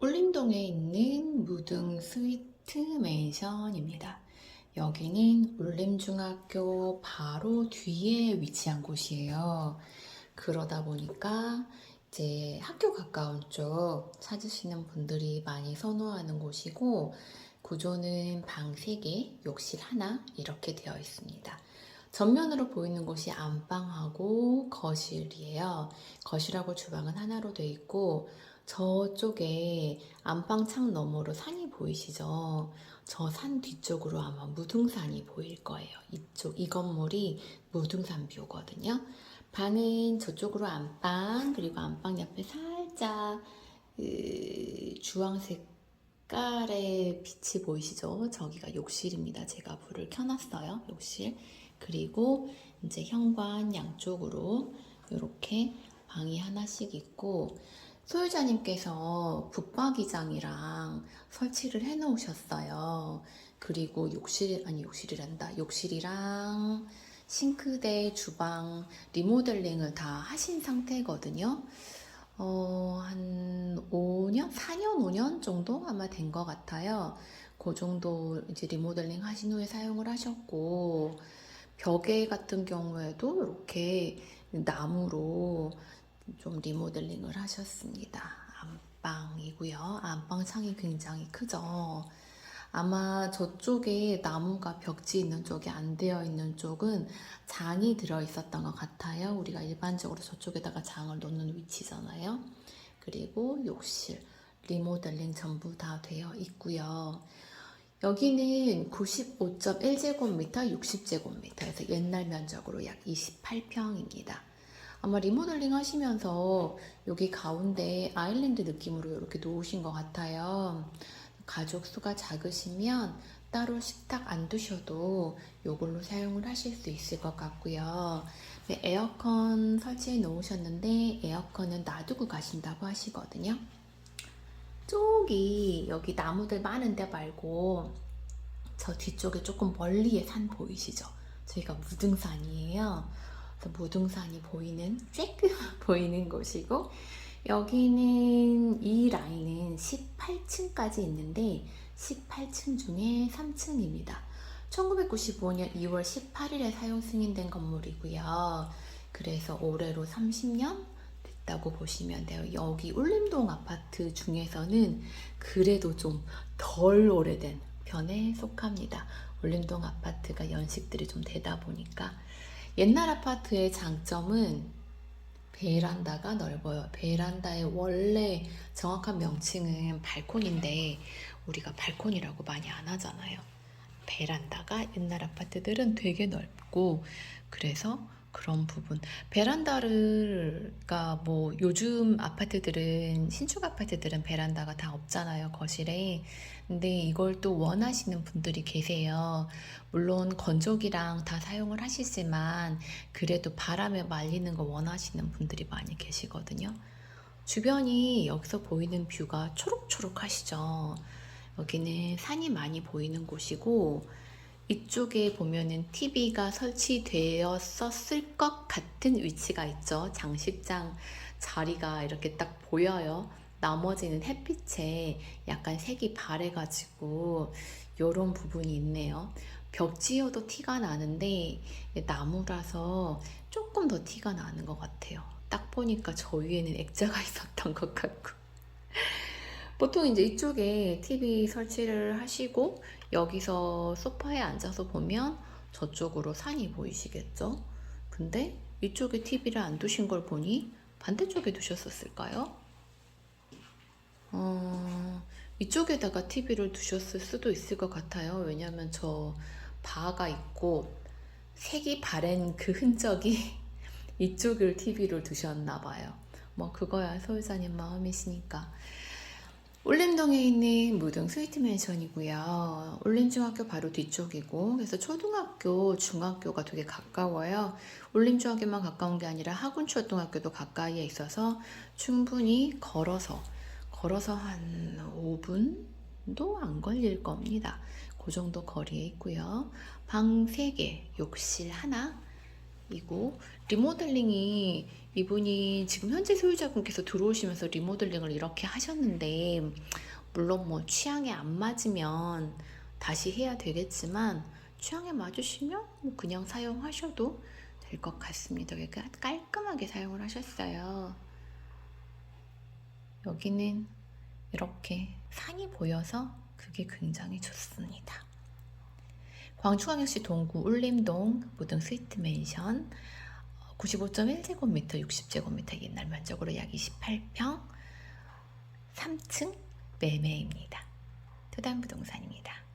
울림동에 있는 무등 스위트 맨션입니다. 여기는 울림중학교 바로 뒤에 위치한 곳이에요. 그러다 보니까 이제 학교 가까운 쪽 찾으시는 분들이 많이 선호하는 곳이고 구조는 방 3개, 욕실 하나 이렇게 되어 있습니다. 전면으로 보이는 곳이 안방하고 거실이에요. 거실하고 주방은 하나로 되어 있고 저쪽에 안방 창 너머로 산이 보이시죠? 저 산 뒤쪽으로 아마 무등산이 보일 거예요. 이쪽 이 건물이 무등산 뷰거든요. 방은 저쪽으로 안방 그리고 안방 옆에 살짝 그 주황색 깔의 빛이 보이시죠? 저기가 욕실입니다. 제가 불을 켜놨어요. 욕실. 그리고 이제 현관 양쪽으로 이렇게 방이 하나씩 있고 소유자님께서 붙박이장이랑 설치를 해 놓으셨어요. 그리고 욕실, 아니 욕실이란다. 욕실이랑 싱크대, 주방, 리모델링을 다 하신 상태거든요. 어, 한 5년? 4년, 5년 정도 아마 된 것 같아요. 그 정도 이제 리모델링 하신 후에 사용을 하셨고, 벽에 같은 경우에도 이렇게 나무로 좀 리모델링을 하셨습니다. 안방이고요. 안방 창이 굉장히 크죠. 아마 저쪽에 나무가 벽지 있는 쪽이 안 되어 있는 쪽은 장이 들어 있었던 것 같아요. 우리가 일반적으로 저쪽에다가 장을 놓는 위치잖아요. 그리고 욕실, 리모델링 전부 다 되어 있고요. 여기는 95.1제곱미터, 60제곱미터에서 옛날 면적으로 약 28평입니다. 아마 리모델링 하시면서 여기 가운데 아일랜드 느낌으로 이렇게 놓으신 것 같아요. 가족 수가 작으시면 따로 식탁 안 두셔도 이걸로 사용을 하실 수 있을 것 같고요. 네, 에어컨 설치해 놓으셨는데 에어컨은 놔두고 가신다고 하시거든요. 저기 여기 나무들 많은 데 말고 저 뒤쪽에 조금 멀리에 산 보이시죠? 저희가 무등산이에요. 무등산이 보이는 쬐끔 보이는 곳이고 여기는 이 라인은 18층까지 있는데 18층 중에 3층입니다. 1995년 2월 18일에 사용 승인된 건물이고요. 그래서 올해로 30년 됐다고 보시면 돼요. 여기 울림동 아파트 중에서는 그래도 좀 덜 오래된 편에 속합니다. 울림동 아파트가 연식들이 좀 되다 보니까 옛날 아파트의 장점은 베란다가 넓어요. 베란다의 원래 정확한 명칭은 발코니인데 우리가 발코니라고 많이 안 하잖아요. 베란다가 옛날 아파트들은 되게 넓고 그래서 그런 부분. 베란다를 가 뭐 요즘 아파트들은 신축 아파트들은 베란다가 다 없잖아요 거실에. 근데 이걸 또 원하시는 분들이 계세요. 물론 건조기랑 다 사용을 하시지만 그래도 바람에 말리는 거 원하시는 분들이 많이 계시거든요. 주변이 여기서 보이는 뷰가 초록초록 하시죠. 여기는 산이 많이 보이는 곳이고 이쪽에 보면은 TV가 설치되었었을 것 같은 위치가 있죠. 장식장 자리가 이렇게 딱 보여요. 나머지는 햇빛에 약간 색이 바래가지고 이런 부분이 있네요. 벽지여도 티가 나는데 나무라서 조금 더 티가 나는 것 같아요. 딱 보니까 저 위에는 액자가 있었던 것 같고. 보통 이제 이쪽에 TV 설치를 하시고 여기서 소파에 앉아서 보면 저쪽으로 산이 보이시겠죠? 근데 이쪽에 TV를 안 두신 걸 보니 반대쪽에 두셨었을까요? 어, 이쪽에다가 TV를 두셨을 수도 있을 것 같아요. 왜냐면 저 바가 있고 색이 바랜 그 흔적이 이쪽을 TV를 두셨나 봐요. 뭐 그거야 소유자님 마음이시니까. 울림동에 있는 무등 스위트 맨션이고요. 울림중학교 바로 뒤쪽이고 그래서 초등학교, 중학교가 되게 가까워요. 울림중학교만 가까운 게 아니라 하군초등학교도 가까이에 있어서 충분히 걸어서 걸어서 한 5분도 안 걸릴 겁니다. 그 정도 거리에 있고요. 방 3개, 욕실 하나, 이고 리모델링이 이분이 지금 현재 소유자분께서 들어오시면서 리모델링을 이렇게 하셨는데 물론 뭐 취향에 안 맞으면 다시 해야 되겠지만 취향에 맞으시면 뭐 그냥 사용하셔도 될 것 같습니다. 이렇게 깔끔하게 사용을 하셨어요. 여기는 이렇게 산이 보여서 그게 굉장히 좋습니다. 광주광역시 동구 울림동 무등 스위트 맨션 95.1제곱미터 60제곱미터 옛날 면적으로 약 28평 3층 매매입니다. 토단 부동산입니다.